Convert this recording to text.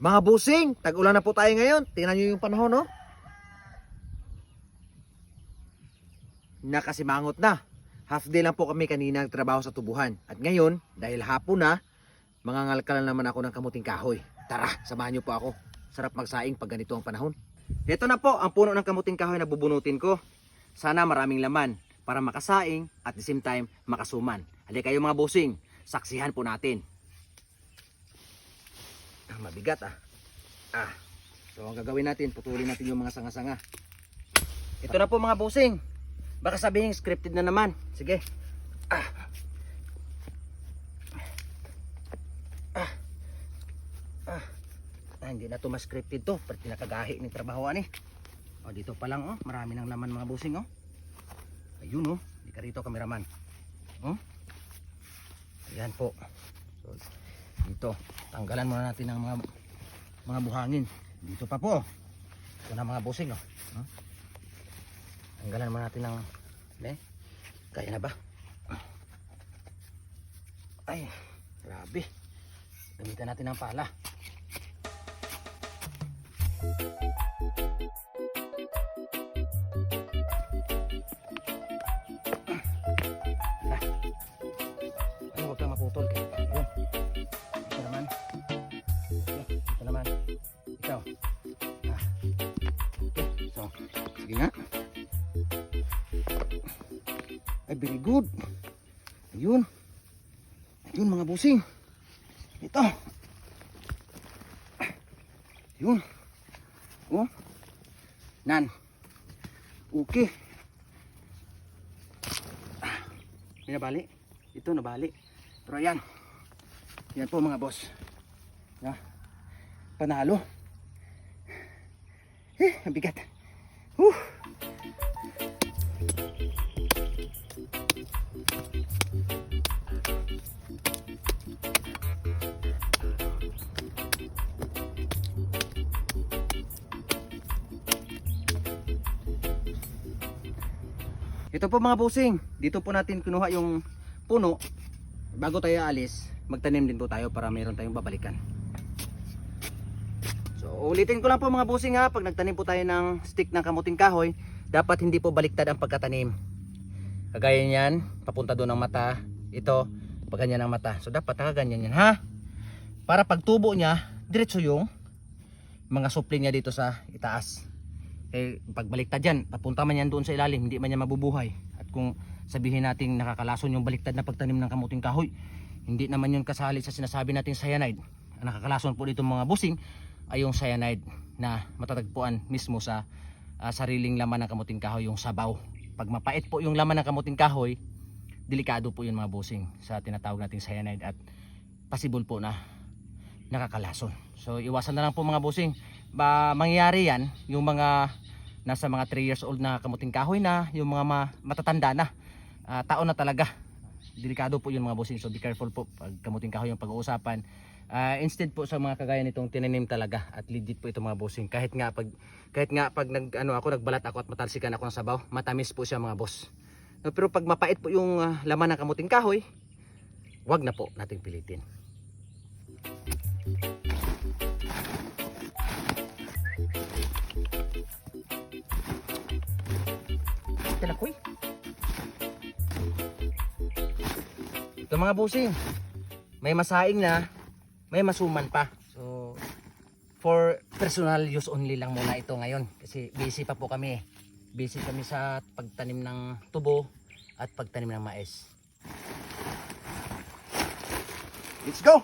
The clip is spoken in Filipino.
Mga busing, tag-ulan na po tayo ngayon. Tingnan nyo yung panahon, no? Nakasimangot na. Half day lang po kami kanina nagtrabaho sa tubuhan. At ngayon, dahil hapon na, mangangalkal naman ako ng kamuting kahoy. Tara, samahan nyo po ako. Sarap magsaing pag ganito ang panahon. Ito na po ang puno ng kamuting kahoy na bubunutin ko. Sana maraming laman para makasaing at the same time makasuman. Halika kayo mga busing, saksihan po natin. Mabigat ah. Ah. So ang gagawin natin, putulin natin yung mga sanga-sanga. Ito na po mga busing. Baka sabihin scripted na naman. Sige. Ah. Ah. Ah. Ah, hindi na to mas scripted to. Pati nakagahi ng trabahoan eh. O dito pa lang oh, marami ng laman mga busing oh. Ayun oh, di ka rito kameraman. Oh. Ayan po. So, dito, tanggalan muna natin ng mga mga buhangin. Dito pa po. Ito na mga busing oh. Huh? Tanggalan muna natin ng ne? Kaya na ba? Ay, grabe. Gamitan natin ng pala. Ay, very good. Ayun. Ayun, mga busing. Ito. Ayun. Oh. Nan. Okay. May nabali. Ito nabali. Pero ayan. Yan po mga boss. Na. Panalo. Eh, bigat. Huh. Ito po mga busing, dito po natin kinuha yung puno. Bago tayo alis, magtanim din po tayo para mayroon tayong babalikan. So ulitin ko lang po mga busing ha, pag nagtanim po tayo ng stick ng kamuting kahoy, dapat hindi po baliktad ang pagkatanim. Kagaya niyan, papunta doon ang mata, ito, pag ganyan ang mata. So dapat nakaganyan yan ha. Para pag tubo niya, diretso yung mga supli niya dito sa itaas eh pagbaliktad yan papunta man yan doon sa ilalim hindi man yan mabubuhay. At kung sabihin natin nakakalason yung baliktad na pagtanim ng kamuting kahoy hindi naman yun kasali sa sinasabi nating cyanide. Ang nakakalason po dito mga busing ay yung cyanide na matatagpuan mismo sa ah, sariling laman ng kamuting kahoy yung sabaw. Pag mapait po yung laman ng kamuting kahoy delikado po yun mga busing sa tinatawag nating cyanide at possible po na nakakalason. So iwasan na lang po mga busing ba mangyayari yan yung mga nasa mga 3 years old na kamuting kahoy na yung mga ma- matatanda na. Ah, tao na talaga. Delikado po yun mga bossing so be careful po pag kamuting kahoy yung pag-uusapan. Ah, instead po sa mga kagaya nitong tinanim talaga at legit po ito mga bossing kahit nga pag kahit nga pag nag ano ako nagbalat ako at matalsikan ako ng sabaw matamis po siya mga boss. No, pero pag mapait po yung ah, laman ng kamuting kahoy wag na po nating pilitin Talakoy. Ito mga busing. May masaing na, may masuman pa. So, for personal use only lang muna ito ngayon. Kasi busy pa po kami. Busy kami sa pagtanim ng tubo at pagtanim ng mais. Let's go!